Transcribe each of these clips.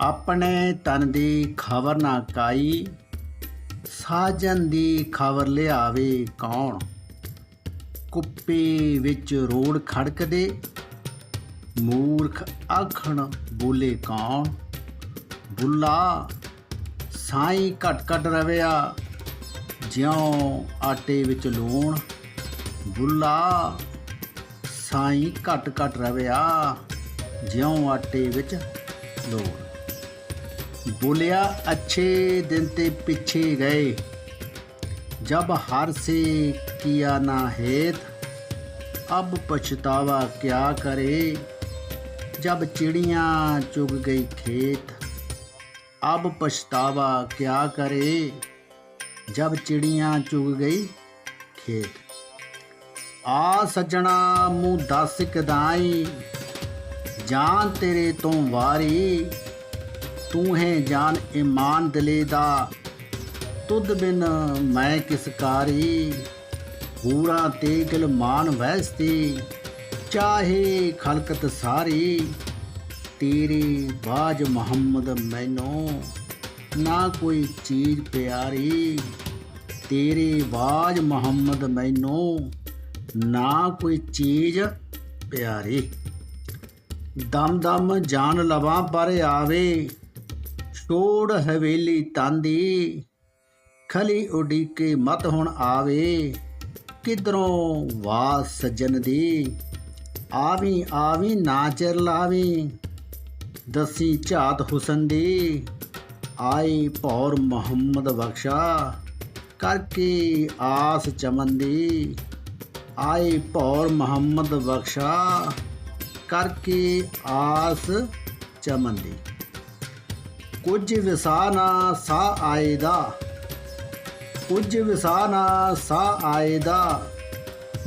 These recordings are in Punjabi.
ਆਪਣੇ ਤਨ ਦੀ ਖਬਰ ਨਾ ਕਾਈ, ਸਾਜਨ ਦੀ ਖਬਰ ਲਿਆਵੇ ਕੌਣ? ਕੁੱਪੇ ਵਿੱਚ ਰੋੜ ਖੜਕਦੇ, ਮੂਰਖ ਆਖਣ ਬੋਲੇ ਕੌਣ? ਬੁੱਲਾ, ਸਾਈ ਘਟ ਘਟ ਰਵਿਆ, ਜਿਉਂ ਆਟੇ ਵਿੱਚ ਲੂਣ। ਬੁੱਲਾ, ਸਾਈ ਘਟ ਘਟ ਰਵਿਆ, ਜਿਉਂ ਆਟੇ ਵਿੱਚ ਲੂਣ। ਬੋਲਿਆ, ਅੱਛੇ ਦਿਨ ਤੇ ਪਿੱਛੇ ਗਏ। ਜਬ ਹਰ ਸੇ ਕੀਆ ਨਾ ਹੇਤ, ਅਬ ਪਛਤਾਵਾ ਕਿਆ ਕਰੇ। ਜਬ ਚਿੜੀਆਂ ਚੁਗ ਗਈ ਖੇਤ, ਅਬ ਪਛਤਾਵਾ ਕਿਆ ਕਰੇ। ਜਬ ਚਿੜੀਆਂ ਚੁਗ ਗਈ ਖੇਤ। ਆ ਸਜਣਾ ਮੂੰਹ ਦੱਸ ਕਦਾਈ, ਜਾਨ ਤੇਰੇ ਤੋਂ ਵਾਰੀ। ਤੂੰ ਹੈ ਜਾਨ ਇਮਾਨ ਦਿਲੇ ਦਾ। ਤੁਧ ਬਿਨ ਮੈਂ ਕਿਸ ਕਾਰੀ। ਹੂਰਾ ਤੇ ਗਿਲ ਵੈਸਤੀ ਚਾਹੇ ਖਲਕਤ ਸਾਰੀ। ਤੇਰੀ ਬਾਜ ਮੁਹੰਮਦ ਮੈਨੂੰ ਨਾ ਕੋਈ ਚੀਜ਼ ਪਿਆਰੀ। ਤੇਰੀ ਬਾਜ ਮੁਹੰਮਦ ਮੈਨੂੰ ਨਾ ਕੋਈ ਚੀਜ਼ ਪਿਆਰੀ। ਦਮ ਦਮ ਜਾਨ ਲਵਾਂ ਪਰ ਆਵੇ। ਛੋੜ ਹਵੇਲੀ ਤਾਂਦੀ, ਖਲੀ ਉਡੀਕੇ ਮਤ ਹੁਣ ਆਵੇ, ਕਿਧਰੋਂ ਵਾ ਸੱਜਣ ਦੀ, ਆਵੀ ਆਵੀ ਨਾ ਚਿਰ ਲਾਵੀ, ਦਸੀ ਝਾਤ ਹੁਸਨ ਦੀ, ਆਈ ਭੌਰ ਮੁਹੰਮਦ ਬਖਸ਼ਾ, ਕਰਕੇ ਆਸ ਚਮਨ ਦੀ, ਆਈ ਭੌਰ ਮੁਹੰਮਦ ਬਖਸ਼ਾ, ਕਰਕੇ ਆਸ ਚਮਨ ਦੀ। ਕੁਝ ਵਿਸਾਨਾ ਸਾ ਆਏਦਾ। ਕੁਝ ਵਿਸਾ ਵਿਸਾਨਾ ਸਾ ਆਏਦਾ।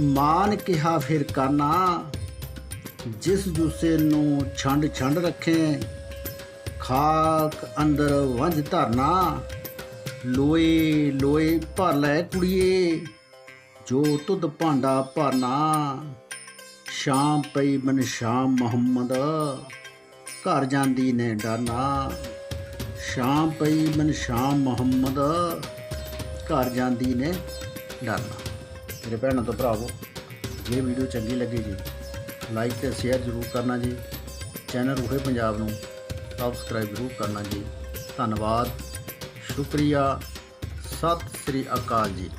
ਮਾਨ ਕਿਹਾ ਫਿਰ ਕਰਨਾ ਜਿਸ ਜੂਸੇ ਨੂੰ ਛੰਡ ਛੰਡ ਰੱਖੇ, ਖਾਕ ਅੰਦਰ ਵੰਝ ਧਰਨਾ, ਲੋਏ ਲੋਏ ਭਰ ਲੈ ਕੁੜੀਏ, ਜੋ ਤੁਧ ਭਾਂਡਾ ਭਰਨਾ। ਸ਼ਾਮ ਪਈ ਬਨ ਸ਼ਾਮ ਮੁਹੰਮਦ, ਘਰ ਜਾਂਦੀ ਨੇ ਡਰਨਾ ਸ਼ਾਮ ਪਈ ਬਨ ਸ਼ਾਮ ਮੁਹੰਮਦ, ਘਰ ਜਾਂਦੀ ਨੇ ਡਰਨਾ। ਮੇਰੇ ਭੈਣਾਂ ਤੋਂ ਭਰਾਵੋ, ਜੇ ਵੀਡੀਓ ਚੰਗੀ ਲੱਗੀ ਜੀ, ਲਾਈਕ ਤੇ ਸ਼ੇਅਰ ਜ਼ਰੂਰ ਕਰਨਾ ਜੀ। ਚੈਨਲ ਰੂਹੇ ਪੰਜਾਬ ਨੂੰ ਸਬਸਕ੍ਰਾਈਬ ਜ਼ਰੂਰ ਕਰਨਾ ਜੀ। ਧੰਨਵਾਦ। ਸ਼ੁਕਰੀਆ। ਸਤਿ ਸ੍ਰੀ ਅਕਾਲ ਜੀ।